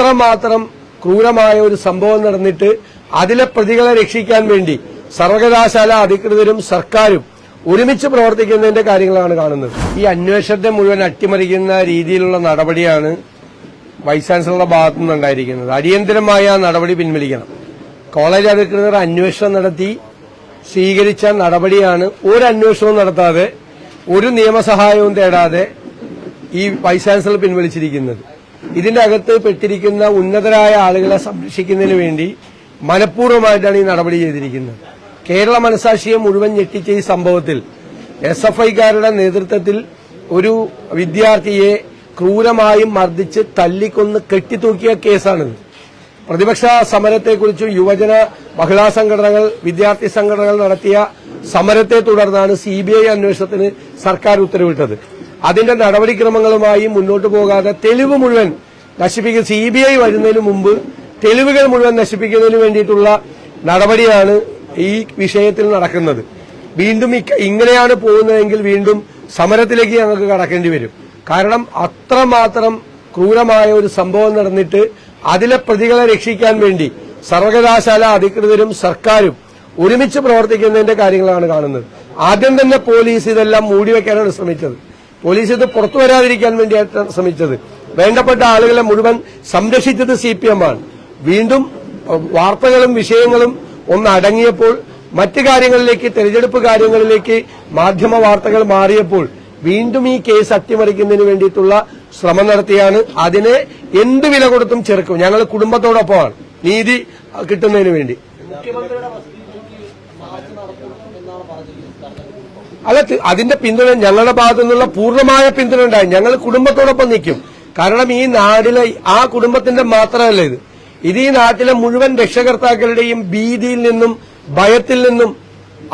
അത്രമാത്രം ക്രൂരമായ ഒരു സംഭവം നടന്നിട്ട് അതിലെ പ്രതികളെ രക്ഷിക്കാൻ വേണ്ടി സർവകലാശാല അധികൃതരും സർക്കാരും ഒരുമിച്ച് പ്രവർത്തിക്കുന്നതിന്റെ കാര്യങ്ങളാണ് കാണുന്നത്. ഈ അന്വേഷണത്തെ മുഴുവൻ അട്ടിമറിക്കുന്ന രീതിയിലുള്ള നടപടിയാണ് വൈസ് ചാൻസലറുടെ ഭാഗത്തു നിന്നുണ്ടായിരിക്കുന്നത് അടിയന്തരമായ നടപടി പിൻവലിക്കണം. കോളേജ് അധികൃതർ അന്വേഷണം നടത്തി സ്വീകരിച്ച നടപടിയാണ് ഒരു അന്വേഷണവും നടത്താതെ ഒരു നിയമസഹായവും തേടാതെ ഈ വൈസ് ചാൻസലർ പിൻവലിച്ചിരിക്കുന്നത്. ഇതിന്റെ അകത്ത് പെട്ടിരിക്കുന്ന ഉന്നതരായ ആളുകളെ സംരക്ഷിക്കുന്നതിന് വേണ്ടി മനഃപൂർവമായിട്ടാണ് ഈ നടപടി ചെയ്തിരിക്കുന്നത്. കേരള മനസാക്ഷിയെ മുഴുവൻ ഞെട്ടിച്ച ഈ സംഭവത്തിൽ എസ് എഫ് ഐക്കാരുടെ നേതൃത്വത്തിൽ ഒരു വിദ്യാർത്ഥിയെ ക്രൂരമായും മർദ്ദിച്ച് തല്ലിക്കൊന്ന് കെട്ടിത്തൂക്കിയ കേസാണിത്. പ്രതിപക്ഷ സമരത്തെക്കുറിച്ചും യുവജന മഹിളാ സംഘടനകൾ വിദ്യാർത്ഥി സംഘടനകൾ നടത്തിയ സമരത്തെ തുടർന്നാണ് സി ബി ഐ അന്വേഷണത്തിന് സർക്കാർ ഉത്തരവിട്ടത്. അതിന്റെ നടപടിക്രമങ്ങളുമായി മുന്നോട്ട് പോകാതെ തെളിവ് മുഴുവൻ നശിപ്പിക്കുന്ന സി ബി ഐ വരുന്നതിന് മുമ്പ് തെളിവുകൾ മുഴുവൻ നശിപ്പിക്കുന്നതിന് വേണ്ടിയിട്ടുള്ള നടപടിയാണ് ഈ വിഷയത്തിൽ നടക്കുന്നത്. വീണ്ടും ഇങ്ങനെയാണ് പോകുന്നതെങ്കിൽ വീണ്ടും സമരത്തിലേക്ക് ഞങ്ങൾക്ക് കടക്കേണ്ടി വരും. കാരണം അത്രമാത്രം ക്രൂരമായ ഒരു സംഭവം നടന്നിട്ട് അതിലെ പ്രതികളെ രക്ഷിക്കാൻ വേണ്ടി സർവകലാശാല അധികൃതരും സർക്കാരും ഒരുമിച്ച് പ്രവർത്തിക്കുന്നതിന്റെ കാര്യങ്ങളാണ് കാണുന്നത്. ആദ്യം തന്നെ പോലീസ് ഇതെല്ലാം മൂടിവെക്കാനാണ് ശ്രമിച്ചത്. പോലീസ് ഇത് പുറത്തു വരാതിരിക്കാൻ വേണ്ടിയാണ് ശ്രമിച്ചത്. വേണ്ടപ്പെട്ട ആളുകളെ മുഴുവൻ സംരക്ഷിച്ചത് സി പി എം ആണ്. വീണ്ടും വാർത്തകളും വിഷയങ്ങളും ഒന്ന് അടങ്ങിയപ്പോൾ മറ്റു കാര്യങ്ങളിലേക്ക് തെരഞ്ഞെടുപ്പ് കാര്യങ്ങളിലേക്ക് മാധ്യമ വാർത്തകൾ മാറിയപ്പോൾ വീണ്ടും ഈ കേസ് അട്ടിമറിക്കുന്നതിന് വേണ്ടിയിട്ടുള്ള ശ്രമം നടത്തിയാണ്. അതിനെ എന്ത് വില കൊടുത്തും ചെറുക്കും. ഞങ്ങൾ കുടുംബത്തോടൊപ്പമാണ്. നീതി കിട്ടുന്നതിന് വേണ്ടി. അല്ല അതിന്റെ പിന്തുണ ഞങ്ങളുടെ ഭാഗത്തു നിന്നുള്ള പൂർണമായ പിന്തുണ ഉണ്ടായി. ഞങ്ങൾ കുടുംബത്തോടൊപ്പം നിൽക്കും. കാരണം ഈ നാടിലെ ആ കുടുംബത്തിന്റെ മാത്രമല്ല ഇത്. ഇത് ഈ നാട്ടിലെ മുഴുവൻ രക്ഷകർത്താക്കളുടെയും ഭീതിയിൽ നിന്നും ഭയത്തിൽ നിന്നും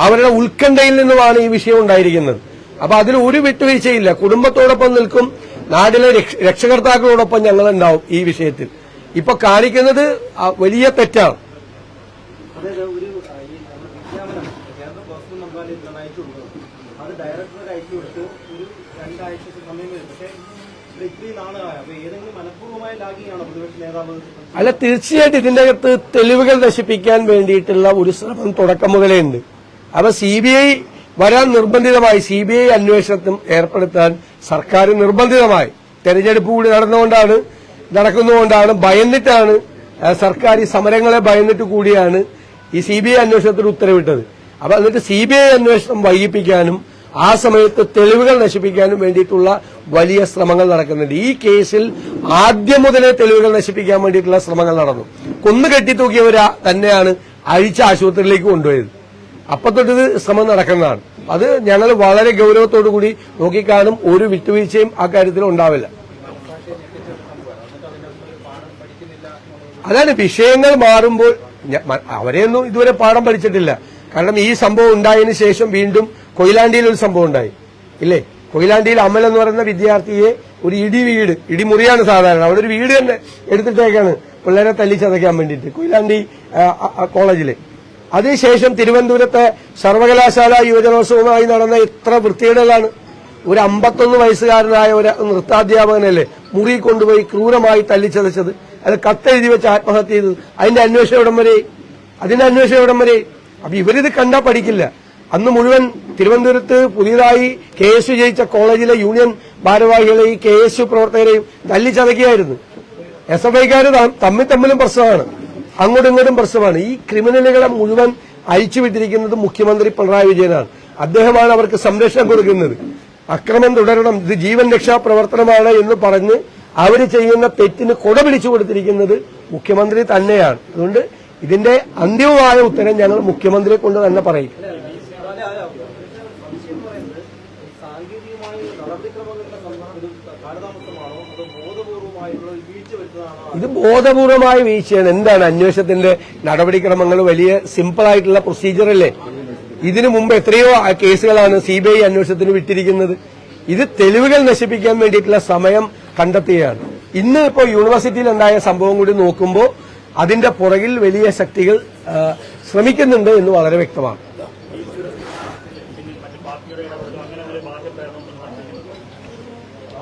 അവരുടെ ഉത്കണ്ഠയിൽ നിന്നുമാണ് ഈ വിഷയം ഉണ്ടായിരിക്കുന്നത്. അപ്പൊ അതിൽ ഒരു വിട്ടുവീഴ്ചയില്ല. കുടുംബത്തോടൊപ്പം നിൽക്കും. നാടിലെ രക്ഷകർത്താക്കളോടൊപ്പം ഞങ്ങൾ ഉണ്ടാവും ഈ വിഷയത്തിൽ. ഇപ്പൊ കാണിക്കുന്നത് വലിയ തെറ്റാണ് അതായത് ഒരു ആ, ഈ നമ്മുടെ വിജ്ഞാപനം കേന്ദ്ര പ്രോസിക്യൂഷൻ മന്ത്രാലയത്തിലാണ് അയച്ചു കൊടുക്കുന്നത് അത് ഡയറക്ടറുടെ അയച്ചു കൊടുത്ത് ഒരു രണ്ടാഴ്ച സമയം വരും. പക്ഷേ അല്ല തീർച്ചയായിട്ടും ഇതിന്റെ അകത്ത് തെളിവുകൾ നശിപ്പിക്കാൻ വേണ്ടിയിട്ടുള്ള ഒരു ശ്രമം തുടക്കം മുതലേ ഉണ്ട്. അപ്പൊ സി ബി ഐ വരാൻ നിർബന്ധിതമായി സി ബി ഐ അന്വേഷണത്തിൽ ഏർപ്പെടുത്താൻ സർക്കാർ നിർബന്ധിതമായി. തെരഞ്ഞെടുപ്പ് കൂടി നടന്നുകൊണ്ടാണ് നടക്കുന്നതുകൊണ്ടാണ് ഭയന്നിട്ടാണ് സർക്കാർ ഈ സമരങ്ങളെ ഭയന്നിട്ട് കൂടിയാണ് ഈ സി ബി ഐ അന്വേഷണത്തിന് ഉത്തരവിട്ടത്. അപ്പൊ എന്നിട്ട് സി ബി ഐ അന്വേഷണം വൈകിപ്പിക്കാനും ആ സമയത്ത് തെളിവുകൾ നശിപ്പിക്കാനും വേണ്ടിയിട്ടുള്ള വലിയ ശ്രമങ്ങൾ നടക്കുന്നുണ്ട്. ഈ കേസിൽ ആദ്യം മുതലേ തെളിവുകൾ നശിപ്പിക്കാൻ വേണ്ടിയിട്ടുള്ള ശ്രമങ്ങൾ നടന്നു. കൊന്നു കെട്ടിത്തൂക്കിയവരാ തന്നെയാണ് അഴിച്ച ആശുപത്രിയിലേക്ക് കൊണ്ടുപോയത്. അപ്പൊ തൊട്ടിത് ശ്രമം നടക്കുന്നതാണ്. അത് ഞങ്ങൾ വളരെ ഗൗരവത്തോടു കൂടി നോക്കിക്കാണും ഒരു വിട്ടുവീഴ്ചയും ആ കാര്യത്തിൽ ഉണ്ടാവില്ല. അതാണ് വിഷയങ്ങൾ മാറുമ്പോൾ അവരെയൊന്നും ഇതുവരെ പാഠം പഠിച്ചിട്ടില്ല. കാരണം ഈ സംഭവം ഉണ്ടായതിനു ശേഷം വീണ്ടും കൊയിലാണ്ടിയിൽ ഒരു സംഭവം ഉണ്ടായി. ഇല്ലേ? കൊയിലാണ്ടിയിൽ അമൽ എന്ന് പറയുന്ന വിദ്യാർത്ഥിയെ ഒരു ഇടി വീട് ഇടിമുറിയാണ് സാധാരണ. അവിടെ ഒരു വീട് തന്നെ എടുത്തിട്ടേക്കാണ് പിള്ളേരെ തല്ലിച്ചതയ്ക്കാൻ വേണ്ടിയിട്ട് കൊയിലാണ്ടി കോളേജിൽ. അതിനുശേഷം തിരുവനന്തപുരത്തെ സർവകലാശാല യുവജനോത്സവമായി നടന്ന എത്ര വൃത്തികേടുകളാണ്. ഒരു അമ്പത്തൊന്ന് വയസ്സുകാരനായ ഒരു നൃത്താധ്യാപകനല്ലേ മുറി കൊണ്ടുപോയി ക്രൂരമായി തല്ലിച്ചതച്ചത് അത് കത്തെഴുതി വെച്ച് ആത്മഹത്യ ചെയ്തത്. അതിന്റെ അന്വേഷണം എവിടം വരെ? അതിന്റെ അന്വേഷണം എവിടം വരെ? അപ്പൊ ഇവരിത് കണ്ടാ പഠിക്കില്ല. അന്ന് മുഴുവൻ തിരുവനന്തപുരത്ത് പുതിയതായി കെ എസ് യു ജയിച്ച കോളേജിലെ യൂണിയൻ ഭാരവാഹികളെയും കെ എസ് യു പ്രവർത്തകരെയും തല്ലിച്ചതക്കിയായിരുന്നു. എസ് എഫ് ഐക്കാർ തമ്മിൽ തമ്മിലും പ്രശ്നമാണ്. അങ്ങോട്ടും ഇങ്ങോട്ടും പ്രശ്നമാണ്. ഈ ക്രിമിനലുകളെ മുഴുവൻ അഴിച്ചുവിട്ടിരിക്കുന്നത് മുഖ്യമന്ത്രി പിണറായി വിജയനാണ്. അദ്ദേഹമാണ് അവർക്ക് സംരക്ഷണം കൊടുക്കുന്നത്. അക്രമം തുടരണം. ഇത് ജീവൻ രക്ഷാ പ്രവർത്തനമാണ് എന്ന് പറഞ്ഞ് അവർ ചെയ്യുന്ന തെറ്റിന് കൊട പിടിച്ചു കൊടുത്തിരിക്കുന്നത് മുഖ്യമന്ത്രി തന്നെയാണ്. അതുകൊണ്ട് ഇതിന്റെ അന്തിമമായ ഉത്തരം ഞങ്ങൾ മുഖ്യമന്ത്രിയെ കൊണ്ട് തന്നെ പറയും. ഇത് ബോധപൂർവമായ വീഴ്ചയാണ്. എന്താണ് അന്വേഷണത്തിന്റെ നടപടിക്രമങ്ങൾ? വലിയ സിമ്പിൾ ആയിട്ടുള്ള പ്രൊസീജിയർ അല്ലേ? ഇതിനു മുമ്പ് എത്രയോ കേസുകളാണ് സി ബി ഐ അന്വേഷണത്തിന് വിട്ടിരിക്കുന്നത്. ഇത് തെളിവുകൾ നശിപ്പിക്കാൻ വേണ്ടിയിട്ടുള്ള സമയം കണ്ടെത്തുകയാണ് ഇന്ന് ഇപ്പോൾ യൂണിവേഴ്സിറ്റിയിൽ ഉണ്ടായ സംഭവം കൂടി നോക്കുമ്പോൾ അതിന്റെ പുറകിൽ വലിയ ശക്തികൾ ശ്രമിക്കുന്നുണ്ട് എന്ന് വളരെ വ്യക്തമാണ്.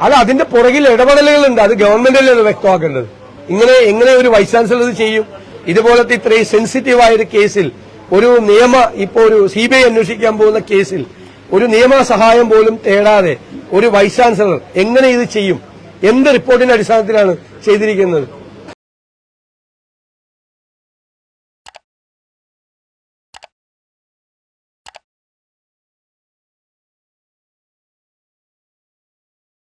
അല്ല അതിന്റെ പുറകിൽ ഇടപെടലുകളുണ്ട്. അത് ഗവൺമെന്റിൽ അത് വ്യക്തമാക്കേണ്ടത് ഇങ്ങനെ എങ്ങനെ ഒരു വൈസ് ചാൻസലർ ചെയ്യും. ഇതുപോലത്തെ ഇത്രയും സെൻസിറ്റീവായ ഒരു കേസിൽ ഒരു നിയമ ഇപ്പോ ഒരു സി ബി ഐ അന്വേഷിക്കാൻ പോകുന്ന കേസിൽ ഒരു നിയമ സഹായം പോലും തേടാതെ ഒരു വൈസ് ചാൻസലർ എങ്ങനെ ഇത് ചെയ്യും? എന്ത് റിപ്പോർട്ടിന്റെ അടിസ്ഥാനത്തിലാണ് ചെയ്തിരിക്കുന്നത്?